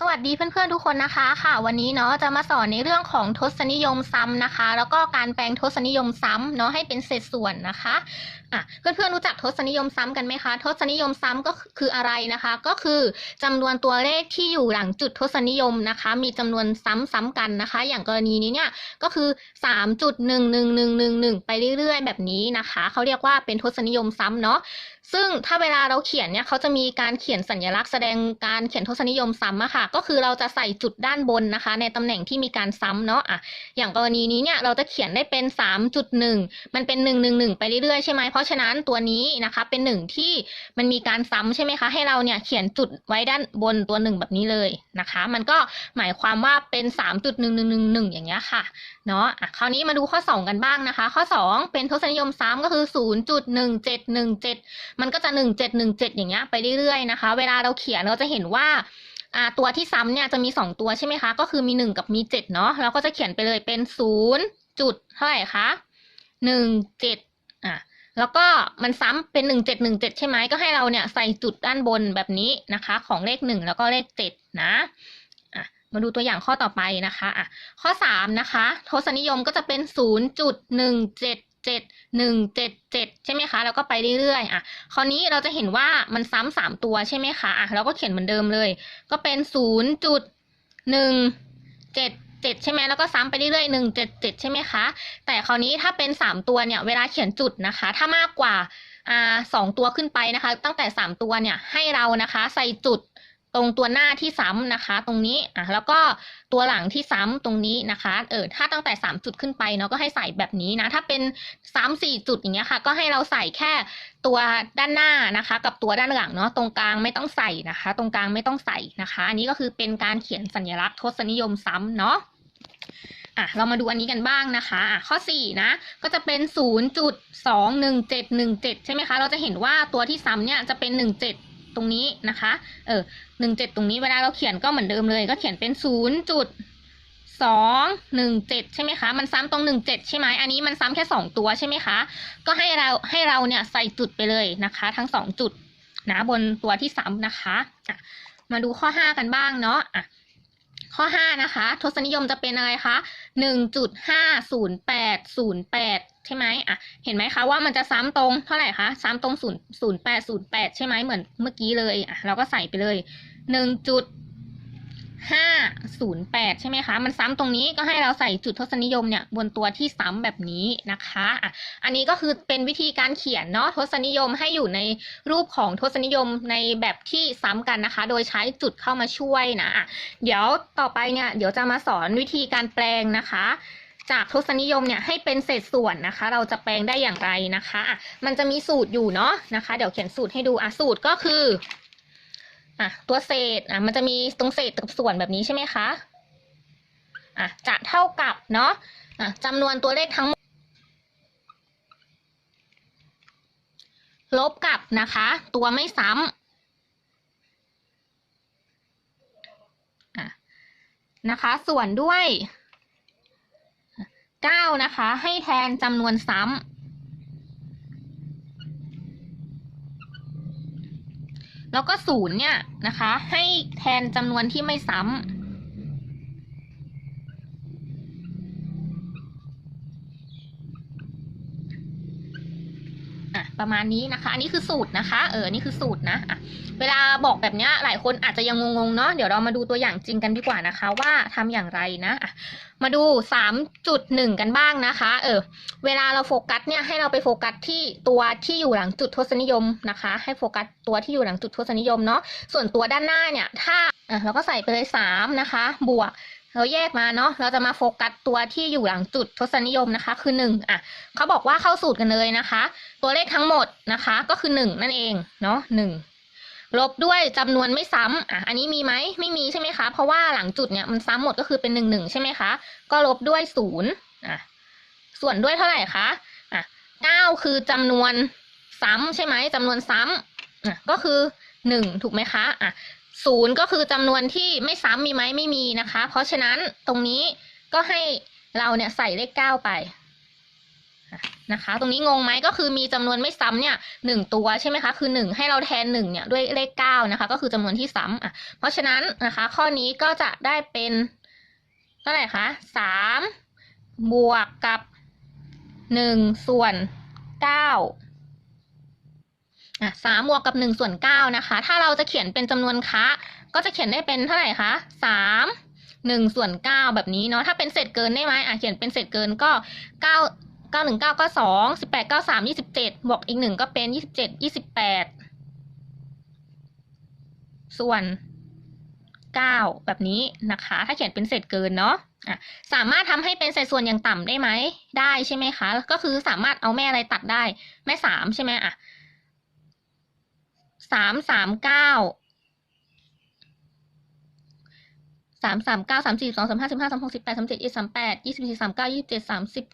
สวัสดีเพื่อนๆทุกคนนะคะค่ะ วันนี้เนาะจะมาสอนในเรื่องของทศนิยมซ้ำนะคะ แล้วก็การแปลงทศนิยมซ้ำเนาะให้เป็นเศษส่วนนะคะอะเพื่อนๆรู้จักทศนิยมซ้ำกันไหมคะ ทศนิยมซ้ำก็คืออะไรนะคะ ก็คือจำนวนตัวเลขที่อยู่หลังจุดทศนิยมนะคะ มีจำนวนซ้ำๆกันนะคะ อย่างกรณีนี้เนี่ยก็คือ 3.11111 ไปเรื่อยๆ แบบนี้นะคะเขาเรียกว่าเป็นทศนิยมซ้ำเนาะซึ่งถ้าเวลาเราเขียนเนี่ยเขาจะมีการเขียนสัญลักษณ์แสดงการเขียนทศนิยมซ้ำอะค่ะ ก็คือเราจะใส่จุดด้านบนนะคะ ในตำแหน่งที่มีการซ้ำเนาะอะอย่างกรณีนี้เนี่ยเราจะเขียนได้เป็น 3.1 มันเป็น 111 ไปเรื่อยๆใช่ไหมเพราะฉะนั้นตัวนี้นะคะเป็นหนึ่งที่มันมีการซ้ำใช่ไหมคะ ให้เราเนี่ยเขียนจุดไว้ด้านบนตัวหนึ่งแบบนี้เลยนะคะ มันก็หมายความว่าเป็น 3.1111 อย่างเงี้ยค่ะเนาะอะคราวนี้มาดูข้อ 2 กันบ้างนะคะ ข้อ 2 เป็นทศนิยมซ้ำก็คือ 0.1717 มันก็จะ 1717 อย่างเงี้ยไปเรื่อยๆนะคะ เวลาเราเขียนเราจะเห็นว่า อ่าตัวที่ซ้ำเนี่ยจะมี 2 ตัวใช่ไหมคะ ก็คือมี 1 กับมี 7 เนาะเราก็จะเขียนไปเลยเป็น 0 จุดเท่าไหร่คะ17อะแล้วก็มันซ้ำเป็น 1717 ใช่ไหมก็ให้เราเนี่ยใส่จุดด้านบนแบบนี้นะคะ ของเลข 1 แล้วก็เลข 7 นะอะมาดูตัวอย่างข้อต่อไปนะคะอะข้อสามนะคะทศนิยมก็จะเป็นศู เจ็ดเจ็ดหนึ่งเจ็ดเจ็ดใช่ไหมคะ แล้วก็ไปเรื่อยๆ อะ คราวนี้เราจะเห็นว่ามันซ้ำสามตัวใช่ไหมคะ อะ เราก็เขียนเหมือนเดิมเลย ก็เป็นศูนย์จุดหนึ่งเจ็ดเจ็ดใช่ไหมแล้วก็ซ้ำไปเรื่อยๆหนึ่งเจ็ดเจ็ดใช่ไหมคะ แต่คราวนี้ถ้าเป็นสามตัวเนี่ย เวลาเขียนจุดนะคะ ถ้ามากกว่าอ่าสองตัวขึ้นไปนะคะ ตั้งแต่สามตัวเนี่ย ให้เรานะคะ ใส่จุด ตรงตัวหน้าที่ซ้ำนะคะ ตรงนี้อะแล้วก็ตัวหลังที่ซ้ำตรงนี้นะคะเออถ้าตั้งแต่สามจุดขึ้นไปเนาะก็ให้ใส่แบบนี้นะ ถ้าเป็นสามสี่จุดอย่างเงี้ยค่ะ ก็ให้เราใส่แค่ตัวด้านหน้านะคะ กับตัวด้านหลังเนาะตรงกลางไม่ต้องใส่นะคะ ตรงกลางไม่ต้องใส่นะคะ อันนี้ก็คือเป็นการเขียนสัญลักษณ์ทศนิยมซ้ำเนาะอะเรามาดูอันนี้กันบ้างนะคะอะข้อ 4 นะ ก็จะเป็น 0.21717 ใช่ไหมคะ เราจะเห็นว่าตัวที่ซ้ำเนี่ยจะเป็น 17 ตรงนี้นะคะ เออหนึ่งเจ็ดตรงนี้เวลาเราเขียนก็เหมือนเดิมเลย ก็เขียนเป็นศูนย์จุดสองหนึ่งเจ็ดใช่ไหมคะ มันซ้ำตรงหนึ่งเจ็ดใช่ไหมอันนี้มันซ้ำแค่สองตัวใช่ไหมคะ ก็ให้เราให้เราเนี่ยใส่จุดไปเลยนะคะ ทั้งสองจุดนะบนตัวที่ซ้ำนะคะ มาดูข้อห้ากันบ้างเนาะอะ ข้อ 5 นะคะ ทศนิยมจะเป็นอะไรคะ1.50808 ใช่ไหมอะ เห็นไหมคะว่ามันจะซ้ำตรงเท่าไหร่คะ ซ้ำตรง0 0808 ใช่ไหมเหมือนเมื่อกี้เลย อะ เราก็ใส่ไปเลย 1.508ใช่ไหมคะ มันซ้ำตรงนี้ก็ให้เราใส่จุดทศนิยมเนี่ยบนตัวที่ซ้ำแบบนี้นะคะอะอันนี้ก็คือเป็นวิธีการเขียนเนาะทศนิยมให้อยู่ในรูปของทศนิยมในแบบที่ซ้ำกันนะคะ โดยใช้จุดเข้ามาช่วยนะอะเดี๋ยวต่อไปเนี่ยเดี๋ยวจะมาสอนวิธีการแปลงนะคะจากทศนิยมเนี่ยให้เป็นเศษส่วนนะคะ เราจะแปลงได้อย่างไรนะคะอะมันจะมีสูตรอยู่เนาะนะคะ เดี๋ยวเขียนสูตรให้ดูอะสูตรก็คือ อะตัวเศษอะมันจะมีตรงเศษกับส่วนแบบนี้ใช่ไหมคะอะจะเท่ากับเนาะอะจำนวนตัวเลขทั้งหมดลบกับนะคะ ตัวไม่ซ้ำอะนะคะ ส่วนด้วยเก้านะคะ ให้แทนจำนวนซ้ำ แล้วก็ศูนย์เนี่ยนะคะ ให้แทนจำนวนที่ไม่ซ้ำ ประมาณนี้นะคะ อันนี้คือสูตรนะคะ เออนี่คือสูตรนะะเวลาบอกแบบนี้หลายคนอาจจะยังงงๆเนาะเดี๋ยวเรามาดูตัวอย่างจริงกันดีกว่านะคะ ว่าทำอย่างไรนะะมาดู 3.1 กันบ้างนะคะ เออ เวลาเราโฟกัสเนี่ยให้เราไปโฟกัสที่ตัวที่อยู่หลังจุดทศนิยมนะคะ ให้โฟกัสตัวที่อยู่หลังจุดทศนิยมเนาะส่วนตัวด้านหน้าเนี่ยถ้าอะเราก็ใส่ไปเลย3นะคะ บวก เราแยกมาเนาะ เราจะมาโฟกัสตัวที่อยู่หลังจุดทศนิยมนะคะ คือ1อะเขาบอกว่าเข้าสูตรกันเลยนะคะ ตัวเลขทั้งหมดนะคะ ก็คือหนึ่งนั่นเองเนาะหนึ่งลบด้วยจำนวนไม่ซ้ำอะอันนี้มีไหมไม่มีใช่ไหมคะ เพราะว่าหลังจุดเนี่ยมันซ้ำหมดก็คือเป็นหนึ่งหนึ่งใช่ไหมคะ ก็ลบด้วยศูนย์อะส่วนด้วยเท่าไหร่คะอะเก้าคือจำนวนซ้ำใช่ไหมจำนวนซ้ำอะก็คือหนึ่งถูกไหมคะอะ ศูนย์ก็คือจำนวนที่ไม่ซ้ำมีไหมไม่มีนะคะ เพราะฉะนั้นตรงนี้ก็ให้เราเนี่ยใส่เลขเก้าไปนะคะ ตรงนี้งงไหมก็คือมีจำนวนไม่ซ้ำเนี่ยหนึ่งตัวใช่ไหมคะ คือหนึ่งให้เราแทนหนึ่งเนี่ยด้วยเลขเก้านะคะ ก็คือจำนวนที่ซ้ำอะ เพราะฉะนั้นนะคะ ข้อนี้ก็จะได้เป็นเท่าไหร่คะสามบวกกับหนึ่งส่วนเก้า อะสามบวกกับหนึ่งส่วนเก้านะคะ ถ้าเราจะเขียนเป็นจำนวนคะก็จะเขียนได้เป็นเท่าไหร่คะสามหนึ่งส่วนเก้าแบบนี้เนาะถ้าเป็นเศษเกินได้ไหมอะเขียนเป็นเศษเกินก็เก้าเก้าหนึ่งเก้าก็สองสิบแปดเก้าสามยี่สิบเจ็ดบวกอีกหนึ่งก็เป็นยี่สิบเจ็ดยี่สิบแปดส่วนเก้าแบบนี้นะคะ ถ้าเขียนเป็นเศษเกินเนาะะสามารถทำให้เป็นเศษส่วนอย่างต่ำได้ไหม ได้ใช่ไหมคะ ก็คือสามารถเอาแม่อะไรตัดได้ แม่สามใช่ไหมอะ สามสามเก้าสามสามเก้าสามสี่สองสามห้าสิบห้าสามหกสิบแปดสามเจ็ดยี่สามแปดยี่สิบสี่สามเก้ายี่สิบเจ็ดสามสิบ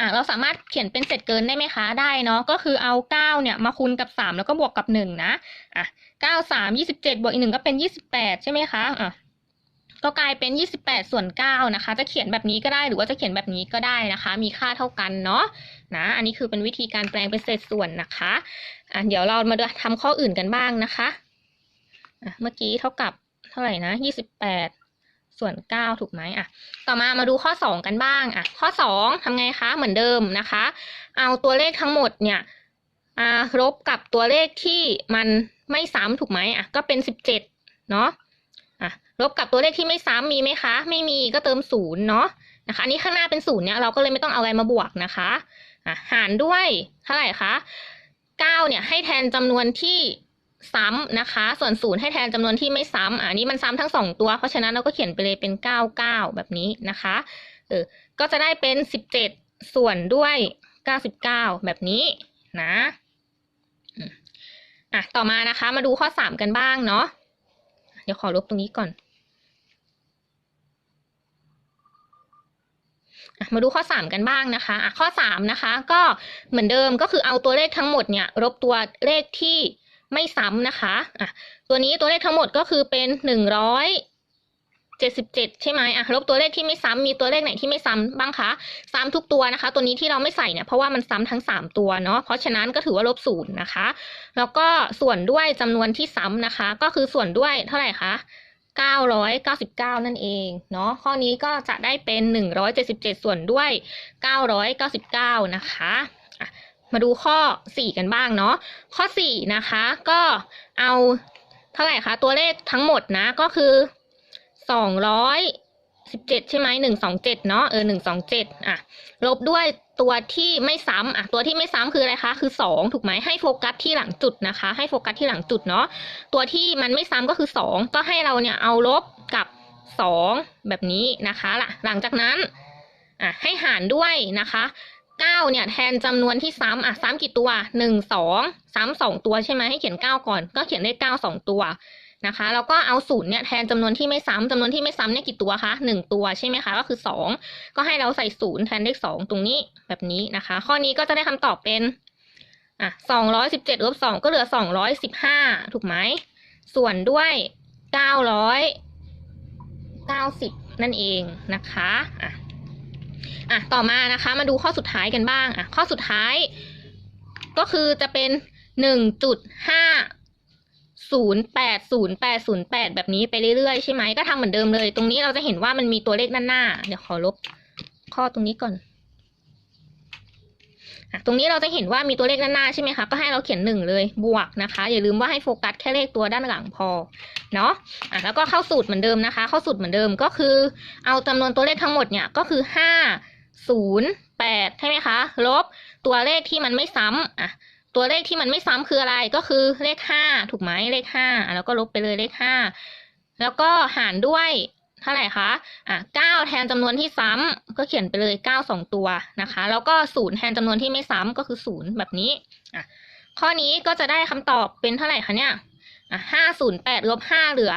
อะเราสามารถเขียนเป็นเศษเกินได้ไหมคะ ได้เนาะก็คือเอาเก้าเนี่ยมาคูณกับสามแล้วก็บวกกับหนึ่งนะอะเก้าสามยี่สิบเจ็ดบวกอีกหนึ่งก็เป็นยี่สิบแปดใช่ไหมคะอะ ก็กลายเป็นยี่สิบแปดส่วนเก้านะคะ จะเขียนแบบนี้ก็ได้หรือว่าจะเขียนแบบนี้ก็ได้นะคะ มีค่าเท่ากันเนาะนะ อันนี้คือเป็นวิธีการแปลงเป็นเศษส่วนนะคะอะเดี๋ยวเรามาดูทำข้ออื่นกันบ้างนะคะอะเมื่อกี้เท่ากับเท่าไหร่นะยี่สิบแปดส่วนเก้าถูกไหมอะ ต่อมามาดูข้อสองกันบ้างอะ ข้อสองทำไงคะ เหมือนเดิมนะคะ เอาตัวเลขทั้งหมดเนี่ยอ่าลบกับตัวเลขที่มันไม่ซ้ำถูกไหมอะ ก็เป็นสิบเจ็ดเนาะ ลบกับตัวเลขที่ไม่ซ้ำมีไหมคะ ไม่มีก็เติมศูนย์เนาะนะคะอันนี้ข้างหน้าเป็นศูนย์เนี่ยเราก็เลยไม่ต้องเอาอะไรมาบวกนะคะะหารด้วยเท่าไหร่คะเก้าเนี่ยให้แทนจำนวนที่ซ้ำนะคะ ส่วนศูนย์ให้แทนจำนวนที่ไม่ซ้ำอ่านี้มันซ้ำทั้งสองตัว เพราะฉะนั้นเราก็เขียนไปเลยเป็นเก้าเก้าแบบนี้นะคะเออก็จะได้เป็นสิบเจ็ดส่วนด้วยเก้าสิบเก้าแบบนี้นะอะต่อมานะคะมาดูข้อสามกันบ้างเนาะเดี๋ยวขอลบตรงนี้ก่อน อะ มาดูข้อสามกันบ้างนะคะะข้อสามนะคะ ก็เหมือนเดิมก็คือเอาตัวเลขทั้งหมดเนี่ยลบตัวเลขที่ไม่ซ้ำนะคะะตัวนี้ตัวเลขทั้งหมดก็คือเป็นหนึ่งร้อยเจ็ดสิบเจ็ดใช่ไหมอะลบตัวเลขที่ไม่ซ้ำมีตัวเลขไหนที่ไม่ซ้ำบ้างคะ ซ้ำทุกตัวนะคะ ตัวนี้ที่เราไม่ใส่เนี่ยเพราะว่ามันซ้ำทั้งสามตัวเนาะ เพราะฉะนั้นก็ถือว่าลบศูนย์นะคะ แล้วก็ส่วนด้วยจำนวนที่ซ้ำนะคะ ก็คือส่วนด้วยเท่าไหร่คะ 999 นั่นเองเนาะข้อนี้ก็จะได้เป็น 177 ส่วนด้วย 999 นะคะมาดูข้อ 4 กันบ้างเนาะข้อ 4 นะคะ ก็เอาเท่าไหร่คะ ตัวเลขทั้งหมดนะก็คือ 217ใช่ไหม127เจ็ดเนาะเออ127อะลบด้วยตัวที่ไม่ซ้ำอะตัวที่ไม่ซ้ำคืออะไรคะคือ 2 ถูกไหมให้โฟกัสที่หลังจุดนะคะ ให้โฟกัสที่หลังจุดเนาะตัวที่มันไม่ซ้ำก็คือ 2 ก็ให้เราเนี่ยเอาลบกับ 2 แบบนี้นะคะล่ะหลังจากนั้นอะให้หารด้วยนะคะ9เนี่ยแทนจำนวนที่ซ้ำอะซ้ำกี่ตัว 1 2 ซ้ำ2ตัวใช่ไหมให้เขียน 9 ก่อน ก็เขียนได้9 2 ตัว นะคะแล้วก็เอาศูนย์เนี่ยแทนจำนวนที่ไม่ซ้ำจำนวนที่ไม่ซ้ำเนี่ยกี่ตัวคะหนึ่งตัวใช่ไหมคะก็คือสองก็ให้เราใส่ศูนย์แทนเลขสองตรงนี้แบบนี้นะคะ ข้อนี้ก็จะได้คำตอบเป็นอะสองร้อยสิบเจ็ดลบสองก็เหลือสองร้อยสิบห้าถูกไหมส่วนด้วยเก้าร้อยเก้าสิบนั่นเองนะคะอะอะต่อมานะคะมาดูข้อสุดท้ายกันบ้างอะข้อสุดท้ายก็คือจะเป็นหนึ่งจุดห้า ศูนย์แปดศูนย์แปดศูนย์แปดแบบนี้ไปเรื่อยๆ ใช่ไหมก็ทำเหมือนเดิมเลย ตรงนี้เราจะเห็นว่ามันมีตัวเลขด้านหน้า เดี๋ยวขอลบข้อตรงนี้ก่อนตรงนี้เราจะเห็นว่ามีตัวเลขด้านหน้าใช่ไหมคะ ก็ให้เราเขียนหนึ่งเลยบวกนะคะ อย่าลืมว่าให้โฟกัสแค่เลขตัวด้านหลังพอ เนาะอะแล้วก็เข้าสูตรเหมือนเดิมนะคะ เข้าสูตรเหมือนเดิมก็คือ เอาจำนวนตัวเลขทั้งหมดเนี่ยก็คือห้าศูนย์แปดใช่ไหมคะ ลบตัวเลขที่มันไม่ซ้ำอะ ตัวเลขที่มันไม่ซ้ำคืออะไรก็คือเลขห้าถูกไหมเลขห้าแล้วก็ลบไปเลยเลขห้าแล้วก็หารด้วยเท่าไหร่คะ อะเก้าแทนจำนวนที่ซ้ำก็เขียนไปเลยเก้าสองตัวนะคะ แล้วก็ศูนย์แทนจำนวนที่ไม่ซ้ำก็คือศูนย์แบบนี้ อะ ข้อนี้ก็จะได้คำตอบเป็นเท่าไหร่คะเนี่ย อะห้าศูนย์แปดลบห้าเหลือ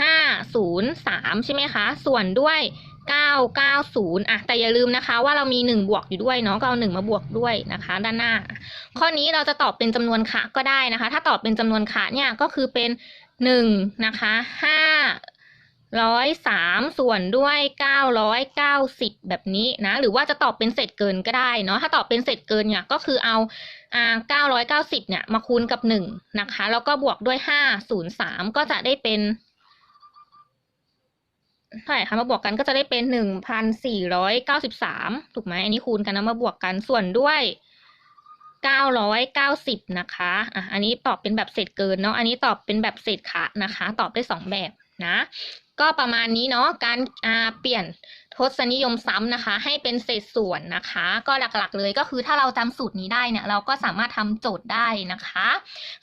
ห้าศูนย์สามใช่ไหมคะ ส่วนด้วย 990อะแต่อย่าลืมนะคะว่าเรามี 1 บวกอยู่ด้วยเนาะก็เอา1มาบวกด้วยนะคะ ด้านหน้า ข้อนี้เราจะตอบเป็นจำนวนคะก็ได้นะคะ ถ้าตอบเป็นจำนวนคะเนี่ยก็คือเป็น1นะคะ5ร้อยสามส่วนด้วยเก้าร้อยเก้าสิบแบบนี้นะหรือว่าจะตอบเป็นเศษเกินก็ได้เนาะถ้าตอบเป็นเศษเกินเนี่ยก็คือเอาอ่าเก้าร้อยเก้าสิบเนี่ยมาคูณกับหนึ่งนะคะ แล้วก็บวกด้วยห้าศูนย์สามก็จะได้เป็น ใช่ค่ะมาบวกกันก็จะได้เป็นหนึ่งพันสี่ร้อยเก้าสิบสามถูกไหมอันนี้คูณกันนะมาบวกกันส่วนด้วยเก้าร้อยเก้าสิบนะคะอะอันนี้ตอบเป็นแบบเศษเกินเนาะอันนี้ตอบเป็นแบบเศษคะนะคะ ตอบได้สองแบบ นะ ก็ประมาณนี้เนาะการาเปลี่ยนทศนิยมซ้ำนะคะ ให้เป็นเศษส่วนนะคะ ก็หลักๆเลยก็คือถ้าเราจำสูตรนี้ได้เนี่ย เราก็สามารถทำโจทย์ได้นะคะ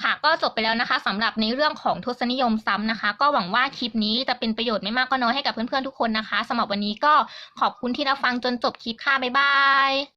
ค่ะก็จบไปแล้วนะคะสำหรับในเรื่องของทศนิยมซ้ำนะคะ ก็หวังว่าคลิปนี้จะเป็นประโยชน์ไม่มากก็น้อยให้กับเพื่อนๆทุกคนนะคะสำหรับวันนี้ก็ขอบคุณที่รับฟังจนจบคลิปค่ะบ๊ายบาย